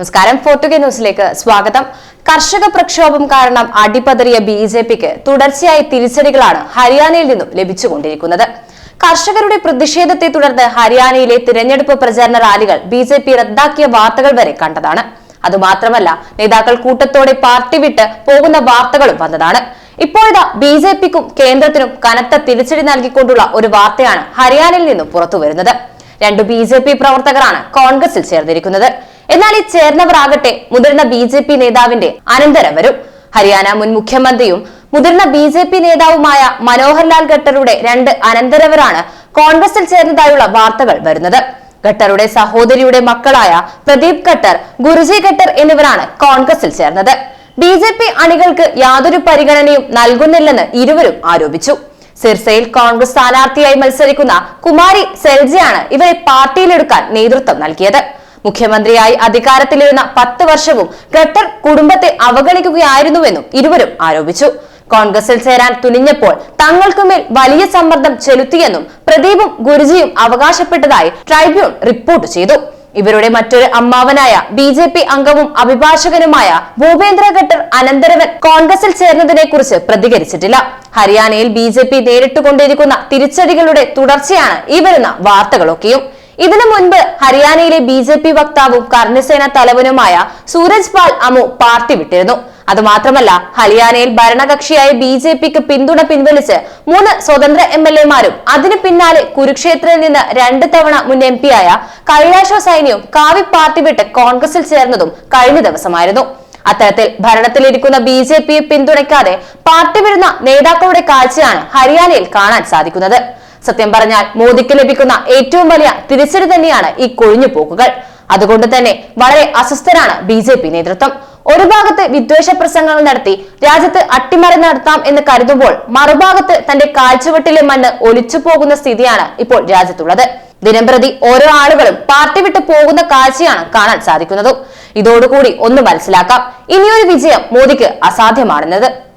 നമസ്കാരം. ഫോർട്ടുഗെ ന്യൂസിലേക്ക് സ്വാഗതം. കർഷക പ്രക്ഷോഭം കാരണം അടിപതറിയ ബി ജെ പിക്ക് തുടർച്ചയായി തിരിച്ചടികളാണ് ഹരിയാനയിൽ നിന്നും ലഭിച്ചുകൊണ്ടിരിക്കുന്നത്. കർഷകരുടെ പ്രതിഷേധത്തെ തുടർന്ന് ഹരിയാനയിലെ തിരഞ്ഞെടുപ്പ് പ്രചാരണ റാലികൾ ബി ജെ പി റദ്ദാക്കിയ വാർത്തകൾ വരെ കണ്ടതാണ്. അതുമാത്രമല്ല നേതാക്കൾ കൂട്ടത്തോടെ പാർട്ടി വിട്ട് പോകുന്ന വാർത്തകളും വന്നതാണ്. ഇപ്പോഴിതാ ബി ജെ പിക്കും കേന്ദ്രത്തിനും കനത്ത തിരിച്ചടി നൽകിക്കൊണ്ടുള്ള ഒരു വാർത്തയാണ് ഹരിയാനയിൽ നിന്നും പുറത്തുവരുന്നത്. രണ്ടു ബി ജെ പി പ്രവർത്തകരാണ് കോൺഗ്രസിൽ ചേർന്നിരിക്കുന്നത്. എന്നാൽ ഈ ചേർന്നവരാകട്ടെ മുതിർന്ന ബി ജെ പി നേതാവിന്റെ അനന്തരവരും ഹരിയാന മുൻ മുഖ്യമന്ത്രിയും മുതിർന്ന ബി ജെ പി നേതാവുമായ മനോഹർലാൽ ഖട്ടറുടെ രണ്ട് അനന്തരവരാണ് കോൺഗ്രസിൽ ചേർന്നതായുള്ള വാർത്തകൾ വരുന്നത്. ഖട്ടറുടെ സഹോദരിയുടെ മക്കളായ പ്രദീപ് ഖട്ടർ ഗുരുജി ഖട്ടർ എന്നിവരാണ് കോൺഗ്രസിൽ ചേർന്നത്. ബി ജെ പി അണികൾക്ക് യാതൊരു പരിഗണനയും നൽകുന്നില്ലെന്ന് ഇരുവരും ആരോപിച്ചു. സിർസയിൽ കോൺഗ്രസ് സ്ഥാനാർത്ഥിയായി മത്സരിക്കുന്ന കുമാരി സെൽജയാണ് ഇവരെ പാർട്ടിയിലെടുക്കാൻ നേതൃത്വം നൽകിയത്. മുഖ്യമന്ത്രിയായി അധികാരത്തിലിരുന്ന പത്ത് വർഷവും ഖട്ടർ കുടുംബത്തെ അവഗണിക്കുകയായിരുന്നുവെന്നും ഇരുവരും ആരോപിച്ചു. കോൺഗ്രസിൽ ചേരാൻ തുനിഞ്ഞപ്പോൾ തങ്ങൾക്കുമേൽ വലിയ സമ്മർദ്ദം ചെലുത്തിയെന്നും പ്രദീപും ഗുരുജിയും അവകാശപ്പെട്ടതായി ട്രൈബ്യൂൺ റിപ്പോർട്ട് ചെയ്തു. ഇവരുടെ മറ്റൊരു അമ്മാവനായ ബി ജെ പി അംഗവും അഭിഭാഷകനുമായ ഭൂപേന്ദ്ര ഖട്ടർ അനന്തരവൻ കോൺഗ്രസിൽ ചേർന്നതിനെ കുറിച്ച് പ്രതികരിച്ചിട്ടില്ല. ഹരിയാനയിൽ ബി ജെ പി നേരിട്ടുകൊണ്ടിരിക്കുന്ന തിരിച്ചടികളുടെ തുടർച്ചയാണ് ഈ വരുന്ന വാർത്തകളൊക്കെയും. ഇതിനു മുൻപ് ഹരിയാനയിലെ ബി ജെ പി വക്താവും കർണസേന തലവനുമായ സൂരജ് പാൽ അമു പാർട്ടി വിട്ടിരുന്നു. അതുമാത്രമല്ല ഹരിയാനയിൽ ഭരണകക്ഷിയായ ബി ജെ പിക്ക് പിന്തുണ പിൻവലിച്ച് മൂന്ന് സ്വതന്ത്ര എം എൽ എമാരും അതിനു പിന്നാലെ കുരുക്ഷേത്രയിൽ നിന്ന് രണ്ട് തവണ മുൻ എം പിയായ കൈലാഷോ സൈനിയും കാവി പാർട്ടി വിട്ട് കോൺഗ്രസിൽ ചേർന്നതും കഴിഞ്ഞ ദിവസമായിരുന്നു. അത്തരത്തിൽ ഭരണത്തിലിരിക്കുന്ന ബി ജെ പിയെ പിന്തുണയ്ക്കാതെ പാർട്ടി വിടുന്ന നേതാക്കളുടെ കാഴ്ചയാണ് ഹരിയാനയിൽ കാണാൻ സാധിക്കുന്നത്. സത്യം പറഞ്ഞാൽ മോദിക്ക് ലഭിക്കുന്ന ഏറ്റവും വലിയ തിരിച്ചടി തന്നെയാണ് ഈ കൊഴിഞ്ഞു പോക്കുകൾ. അതുകൊണ്ട് തന്നെ വളരെ അസ്വസ്ഥരാണ് ബി ജെ പി നേതൃത്വം. ഒരു ഭാഗത്ത് വിദ്വേഷ പ്രസംഗങ്ങൾ നടത്തി രാജ്യത്ത് അട്ടിമറി നടത്താം എന്ന് കരുതുമ്പോൾ മറുഭാഗത്ത് തന്റെ കാഴ്ചവെട്ടിലെ മണ്ണ് ഒലിച്ചു പോകുന്ന സ്ഥിതിയാണ് ഇപ്പോൾ രാജ്യത്തുള്ളത്. ദിനംപ്രതി ഓരോ ആളുകളും പാർട്ടി വിട്ടു പോകുന്ന കാഴ്ചയാണ് കാണാൻ സാധിക്കുന്നതും. ഇതോടുകൂടി ഒന്ന് മനസ്സിലാക്കാം. ഇനിയൊരു വിജയം മോദിക്ക് അസാധ്യമാണെന്നത്.